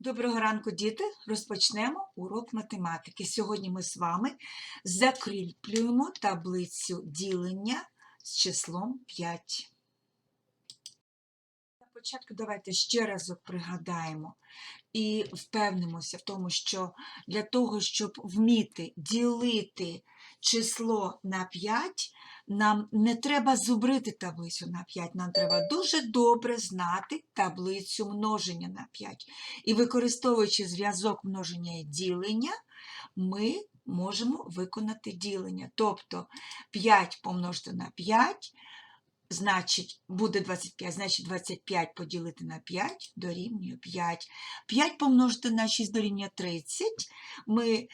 Доброго ранку, діти! Розпочнемо урок математики. Сьогодні ми з вами закріплюємо таблицю ділення з числом 5. На початку давайте ще разок пригадаємо і впевнимося в тому, що для того, щоб вміти ділити число на 5, нам не треба зубрити таблицю на 5, нам треба дуже добре знати таблицю множення на 5. І використовуючи зв'язок множення і ділення, ми можемо виконати ділення. Тобто 5 помножити на 5, значить, буде 25, значить 25 поділити на 5 дорівнює 5. 5 помножити на 6 дорівнює 30. Ми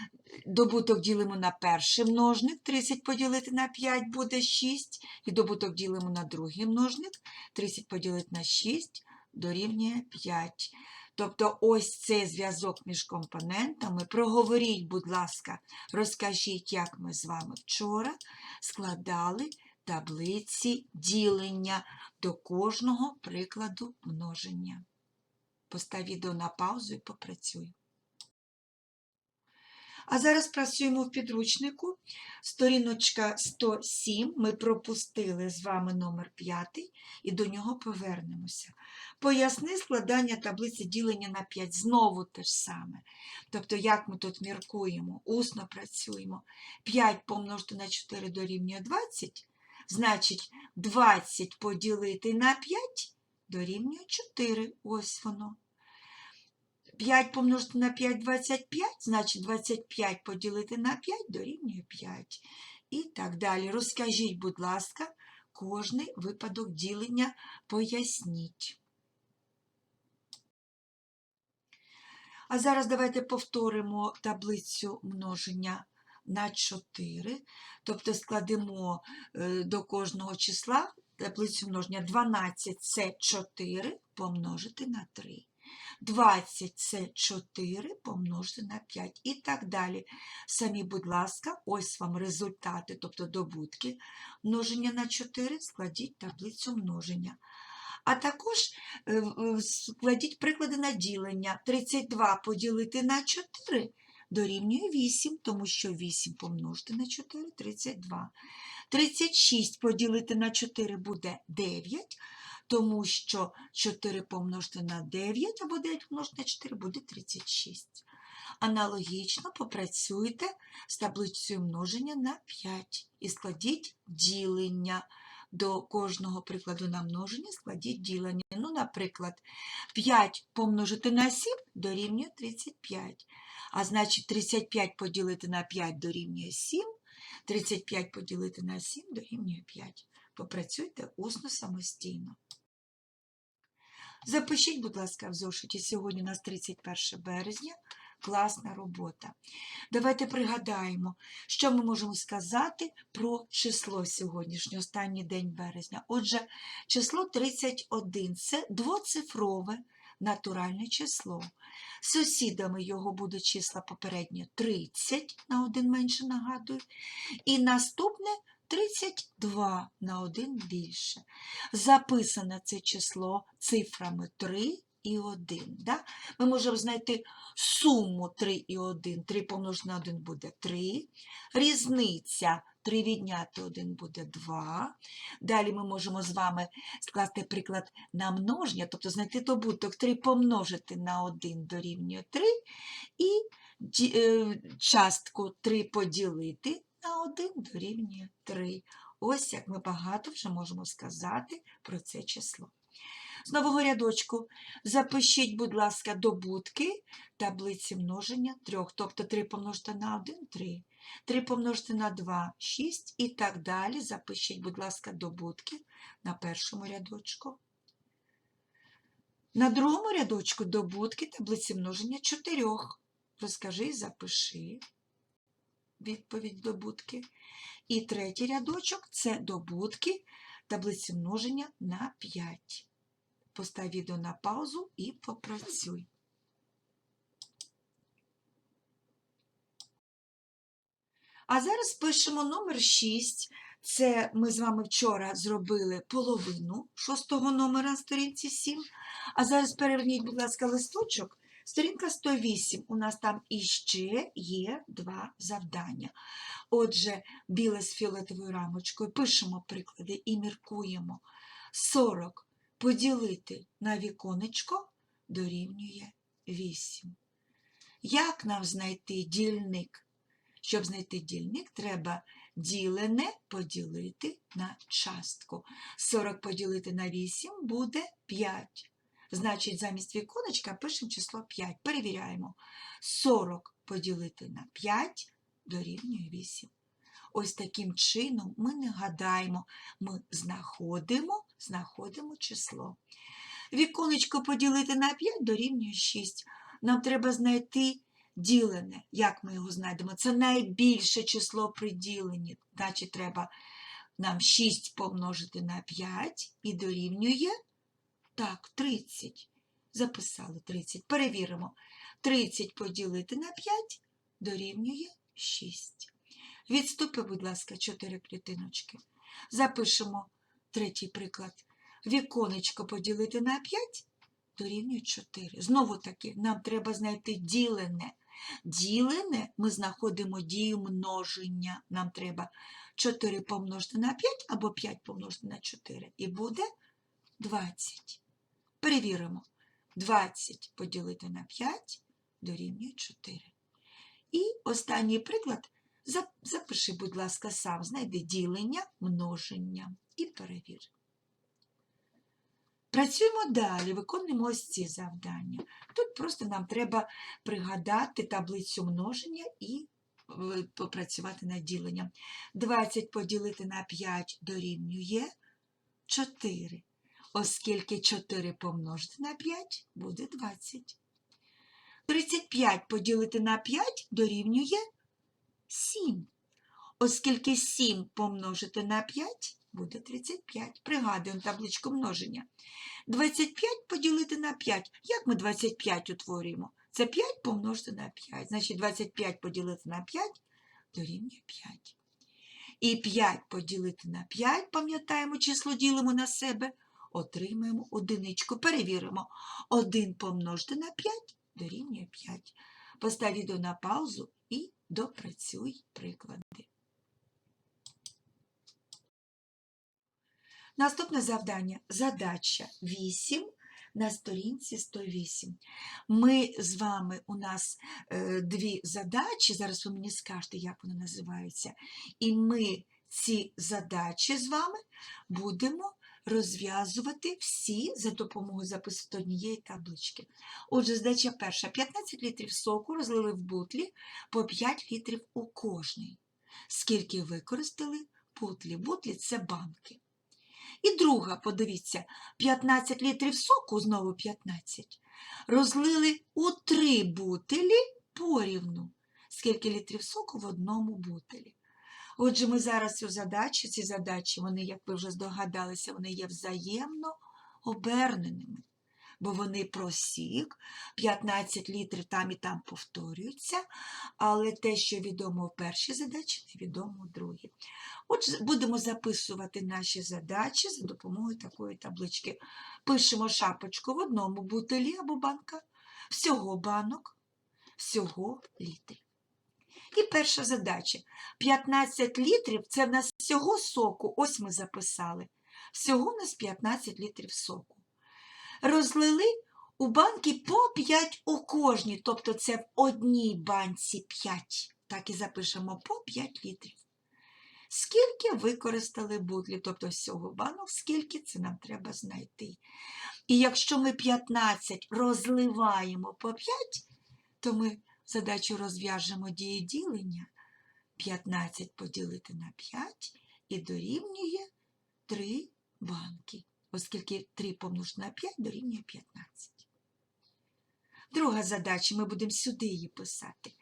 добуток ділимо на перший множник, 30 поділити на 5 буде 6. І добуток ділимо на другий множник, 30 поділити на 6 дорівнює 5. Тобто ось цей зв'язок між компонентами. Проговоріть, будь ласка, розкажіть, як ми з вами вчора складали таблиці ділення до кожного прикладу множення. Постав відео на паузу і попрацюй. А зараз працюємо в підручнику. Сторіночка 107. Ми пропустили з вами номер 5 і до нього повернемося. Поясни складання таблиці ділення на 5. Знову те ж саме. Тобто, як ми тут міркуємо, усно працюємо. 5 помножити на 4 дорівнює 20. Значить, 20 поділити на 5 дорівнює 4. Ось воно. 5 помножити на 5 25, значить 25 поділити на 5 дорівнює 5. І так далі. Розкажіть, будь ласка, кожний випадок ділення поясніть. А зараз давайте повторимо таблицю множення на 4. Тобто складемо е, до кожного числа таблицю множення 12 це 4 помножити на 3. 20 це 4 помножити на 5 і так далі. Самі, будь ласка, ось вам результати, тобто добутки множення на 4, складіть таблицю множення. А також е, складіть приклади на ділення. 32 поділити на 4 дорівнює 8, тому що 8 помножити на 4 – 32. 36 поділити на 4 буде 9, тому що 4 помножити на 9 або 9 помножити на 4 буде 36. Аналогічно попрацюйте з таблицею множення на 5 і складіть ділення. До кожного прикладу на множення складіть ділення. Ну, наприклад, 5 помножити на 7 дорівнює 35. А значить, 35 поділити на 5 дорівнює 7, 35 поділити на 7 дорівнює 5. Попрацюйте усно самостійно. Запишіть, будь ласка, в зошиті. Сьогодні у нас 31 березня. Класна робота. Давайте пригадаємо, що ми можемо сказати про число сьогоднішнє, останній день березня. Отже, число 31 це двоцифрове натуральне число. Сусідами його буде числа попереднє 30 на один менше нагадую, і наступне 32 на один більше. Записане це число цифрами 3 і 1. Да? Ми можемо знайти суму 3 і 1. 3 помножити на 1 буде 3. Різниця 3 відняти 1 буде 2. Далі ми можемо з вами скласти приклад на множення, тобто знайти добуток 3 помножити на 1 дорівнює 3 і е, частку 3 поділити на 1 дорівнює 3. Ось як ми багато вже можемо сказати про це число. З нового рядочку запишіть, будь ласка, добутки таблиці множення 3. Тобто 3 помножити на 1 – 3. 3 помножити на 2 – 6 і так далі. Запишіть, будь ласка, добутки на першому рядочку. На другому рядочку добутки таблиці множення 4. Розкажи і запиши відповідь добутки. І третій рядочок це добутки таблиці множення на 5. Постав відео на паузу і попрацюй. А зараз пишемо номер 6. Це ми з вами вчора зробили половину шостого номера на сторінці 7. А зараз переверніть, будь ласка, листочок Сторінка 108. У нас там іще є два завдання. Отже, біле з фіолетовою рамочкою. Пишемо приклади і міркуємо. 40 поділити на віконечко дорівнює 8. Як нам знайти дільник? Щоб знайти дільник, треба ділене поділити на частку. 40 поділити на 8 буде 5. Значить, замість віконечка пишемо число 5. Перевіряємо. 40 поділити на 5 дорівнює 8. Ось таким чином ми не гадаємо, ми знаходимо, знаходимо число. Віконечко поділити на 5 дорівнює 6. Нам треба знайти ділене. Як ми його знайдемо? Це найбільше число при діленні. Значить, треба нам 6 помножити на 5 і дорівнює так, 30. Записали 30. Перевіримо. 30 поділити на 5 дорівнює 6. Відступи, будь ласка, 4 клітиночки. Запишемо третій приклад. Віконечко поділити на 5 дорівнює 4. Знову таки, нам треба знайти ділене. Ділене ми знаходимо дію множення. Нам треба 4 помножити на 5 або 5 помножити на 4. І буде 20. Перевіримо. 20 поділити на 5 дорівнює 4. І останній приклад. Зап- Запиши, будь ласка, сам, знайди ділення, множення і перевір. Працюємо далі, виконуємо ось ці завдання. Тут просто нам треба пригадати таблицю множення і е, попрацювати над діленням. 20 поділити на 5 дорівнює 4. Оскільки 4 помножити на 5 буде 20. 35 поділити на 5 дорівнює 7. Оскільки 7 помножити на 5 буде 35. Пригадуємо табличку множення. 25 поділити на 5. Як ми 25 утворюємо? Це 5 помножити на 5. Значить 25 поділити на 5 дорівнює 5. І 5 поділити на 5, пам'ятаємо, число ділимо на себе, отримаємо одиничку. Перевіримо. 1 помножити на 5 дорівнює 5. Постав відео на паузу і допрацюй приклади. Наступне завдання. Задача 8 на сторінці 108. Ми з вами, у нас е, дві задачі, зараз ви мені скажете, як вони називаються. І ми ці задачі з вами будемо розв'язувати всі за допомогою запису однієї таблички. Отже, задача перша. 15 літрів соку розлили в бутлі по 5 літрів у кожній. Скільки використали бутлі? Бутлі – це банки. І друга, подивіться, 15 літрів соку, знову 15, розлили у три бутилі порівну. Скільки літрів соку в одному бутилі. Отже, ми зараз цю задачу, ці задачі, вони, як ви вже здогадалися, вони є взаємно оберненими, бо вони про сік, 15 літрів там і там повторюються, але те, що відомо в першій задачі, невідомо в другій. Отже, будемо записувати наші задачі за допомогою такої таблички. Пишемо шапочку в одному бутилі або банка, всього банок, всього літрів. І перша задача. 15 літрів це в нас всього соку. Ось ми записали. Всього у нас 15 літрів соку. Розлили у банки по 5 у кожній, тобто це в одній банці 5. Так і запишемо по 5 літрів. Скільки використали бутлів, тобто всього банок, скільки це нам треба знайти. І якщо ми 15 розливаємо по 5, то ми задачу розв'яжемо дію ділення. 15 поділити на 5 і дорівнює 3 банки, оскільки 3 помножити на 5 дорівнює 15. Друга задача, ми будемо сюди її писати.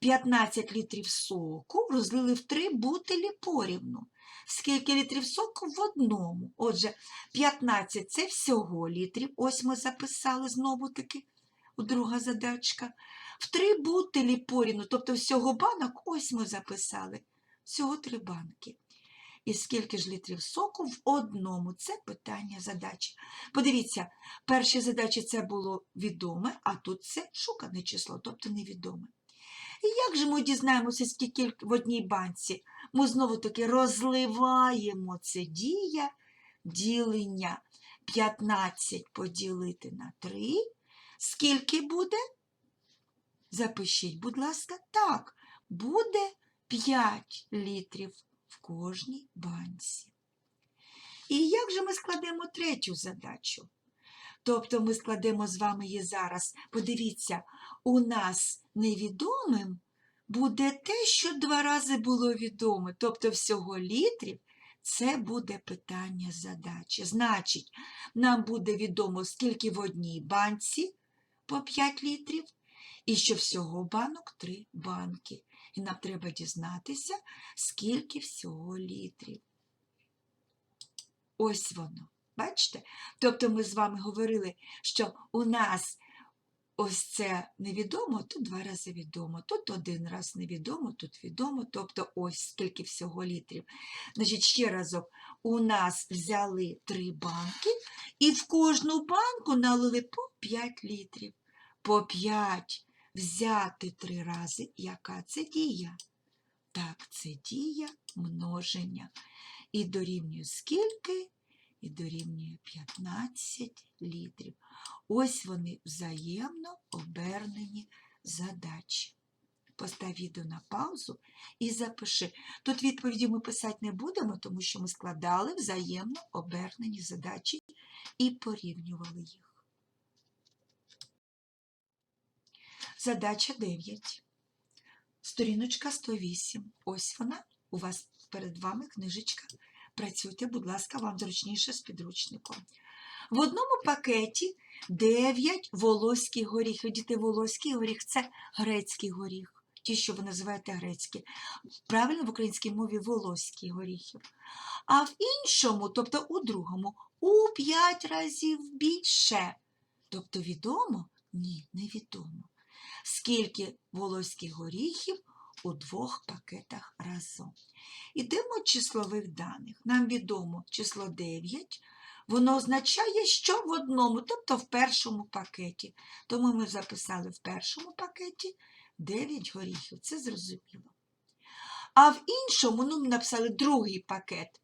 15 літрів соку розлили в 3 бутилі порівну. Скільки літрів соку в одному? Отже, 15 це всього літрів. Ось ми записали знову таки друга задачка. В 3 бутилі порівну, тобто всього банок, ось ми записали. Всього 3 банки. І скільки ж літрів соку в одному? Це питання задачі. Подивіться, перші задачі це було відоме, а тут це шукане число, тобто невідоме. І як же ми дізнаємося, скільки в одній банці? Ми знову таки розливаємо це дія ділення 15 поділити на 3. Скільки буде? Запишіть, будь ласка, так, буде 5 літрів в кожній банці. І як же ми складемо третю задачу? Тобто ми складемо з вами її зараз. Подивіться, у нас невідомим буде те, що два рази було відоме, тобто всього літрів. Це буде питання задачі. Значить, нам буде відомо, скільки в одній банці по 5 літрів, і що всього банок 3 банки. І нам треба дізнатися, скільки всього літрів. Ось воно. Бачите? Тобто ми з вами говорили, що у нас ось це невідомо, тут два рази відомо, тут один раз невідомо, тут відомо, тобто ось скільки всього літрів. Значить, ще разок, у нас взяли три банки, і в кожну банку налили по 5 літрів. По 5 взяти три рази. Яка це дія? Так, це дія множення. І дорівнює скільки? І дорівнює 15 літрів. Ось вони взаємно обернені задачі. Постав відео на паузу і запиши. Тут відповіді ми писати не будемо, тому що ми складали взаємно обернені задачі і порівнювали їх. Задача 9. Сторіночка 108. Ось вона. У вас перед вами книжечка. Працюйте, будь ласка, вам зручніше з підручником. В одному пакеті 9 волоських горіхів. Діти, волоський горіх це грецький горіх. Ті, що ви називаєте грецькі. Правильно в українській мові волоські горіхів. А в іншому, тобто у другому, у 5 разів більше. Тобто відомо? Ні, невідомо. Скільки волоських горіхів у двох пакетах разом. Ідемо числових даних. Нам відомо число 9. Воно означає, що в одному, тобто в першому пакеті. Тому ми записали в першому пакеті 9 горіхів. Це зрозуміло. А в іншому ну, ми написали другий пакет.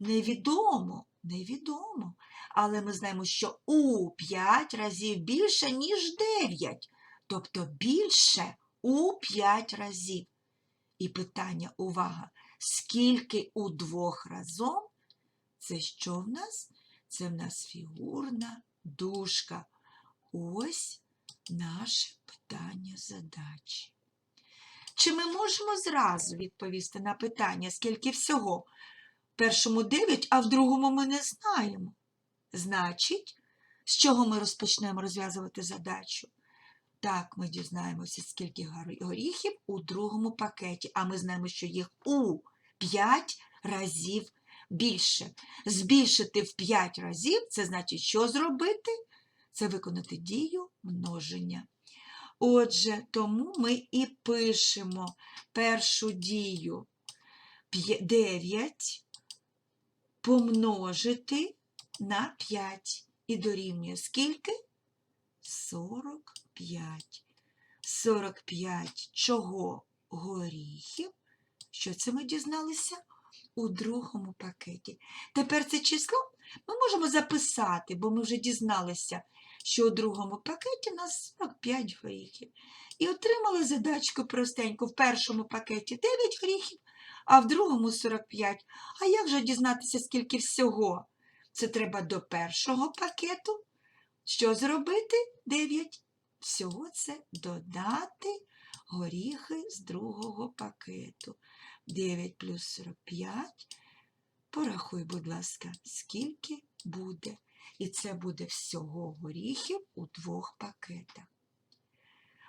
Невідомо, невідомо. Але ми знаємо, що у 5 разів більше, ніж 9. Тобто більше у 5 разів. І питання, увага, скільки у двох разом? Це що в нас? Це в нас фігурна дужка. Ось наше питання задачі. Чи ми можемо зразу відповісти на питання, скільки всього? В першому 9, а в другому ми не знаємо. Значить, з чого ми розпочнемо розв'язувати задачу? Так, ми дізнаємося, скільки горіхів у другому пакеті, а ми знаємо, що їх у 5 разів більше. Збільшити в 5 разів це значить, що зробити? Це виконати дію множення. Отже, тому ми і пишемо першу дію 9 помножити на 5 і дорівнює скільки? 45. 45 чого горіхів? Що це ми дізналися? У другому пакеті. Тепер це число ми можемо записати, бо ми вже дізналися, що у другому пакеті у нас 45 горіхів. І отримали задачку простеньку. В першому пакеті 9 горіхів, а в другому 45. А як же дізнатися, скільки всього? Це треба до першого пакету. Що зробити? 9. Всього це додати горіхи з другого пакету. 9 плюс 45. Порахуй, будь ласка, скільки буде. І це буде всього горіхів у двох пакетах.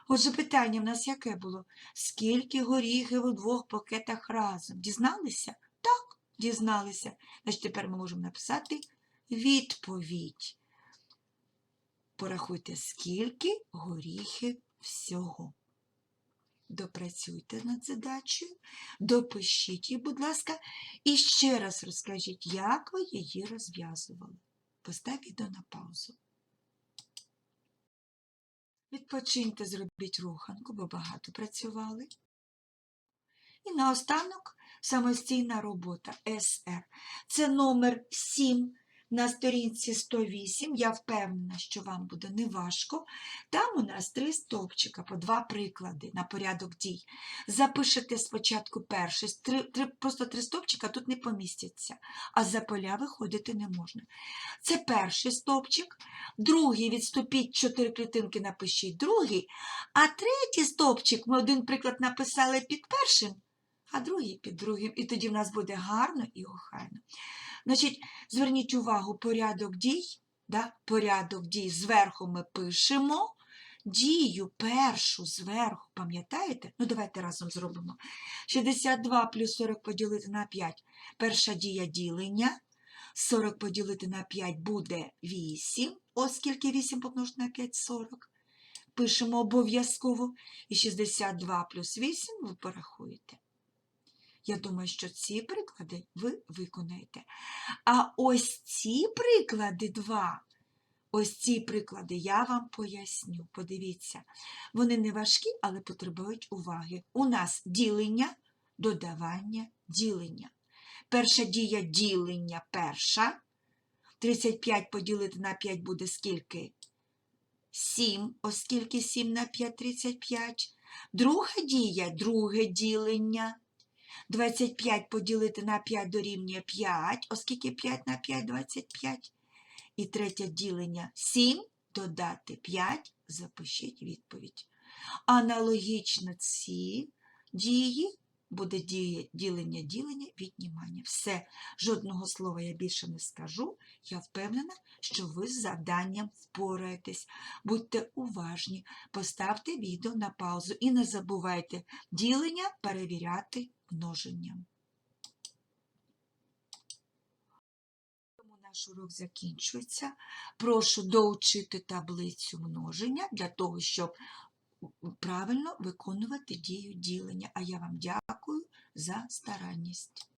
Отже, питання в нас яке було? Скільки горіхів у двох пакетах разом? Дізналися? Так, дізналися. Значить, тепер ми можемо написати відповідь. Порахуйте, скільки горіхів всього. допрацюйте над задачею, допишіть її, будь ласка, і ще раз розкажіть, як ви її розв'язували. Постав відео на паузу. Відпочиньте, зробіть руханку, бо багато працювали. І наостанок самостійна робота СР. Це номер 7 на сторінці 108. Я впевнена, що вам буде неважко. Там у нас три стовпчика по два приклади на порядок дій. Запишете спочатку перший, три, три, просто три стовпчика тут не помістяться, а за поля виходити не можна. Це перший стовпчик, другий відступіть чотири клітинки, напишіть другий, а третій стовпчик, ми один приклад написали під першим, а другий під другим. І тоді в нас буде гарно і охайно. Значить, зверніть увагу, порядок дій, да? порядок дій зверху ми пишемо. Дію першу зверху, пам'ятаєте? Ну, давайте разом зробимо. 62 плюс 40 поділити на 5. Перша дія ділення. 40 поділити на 5 буде 8, оскільки 8 помножити на 5 – 40. Пишемо обов'язково. І 62 плюс 8 ви порахуєте. Я думаю, що ці приклади ви виконаєте. А ось ці приклади два, ось ці приклади я вам поясню. Подивіться, вони не важкі, але потребують уваги. У нас ділення, додавання, ділення. Перша дія ділення перша. 35 поділити на 5 буде скільки? 7, оскільки 7 на 5 – 35. Друга дія, друге ділення. 25 поділити на 5 дорівнює 5, оскільки 5 на 5 – 25. І третє ділення 7 додати 5, запишіть відповідь. Аналогічно ці дії буде ділення, ділення, віднімання. Все, жодного слова я більше не скажу. Я впевнена, що ви з завданням впораєтесь. Будьте уважні, поставте відео на паузу і не забувайте ділення перевіряти множенням. Тому наш урок закінчується. Прошу доучити таблицю множення для того, щоб правильно виконувати дію ділення. А я вам дякую за старанність.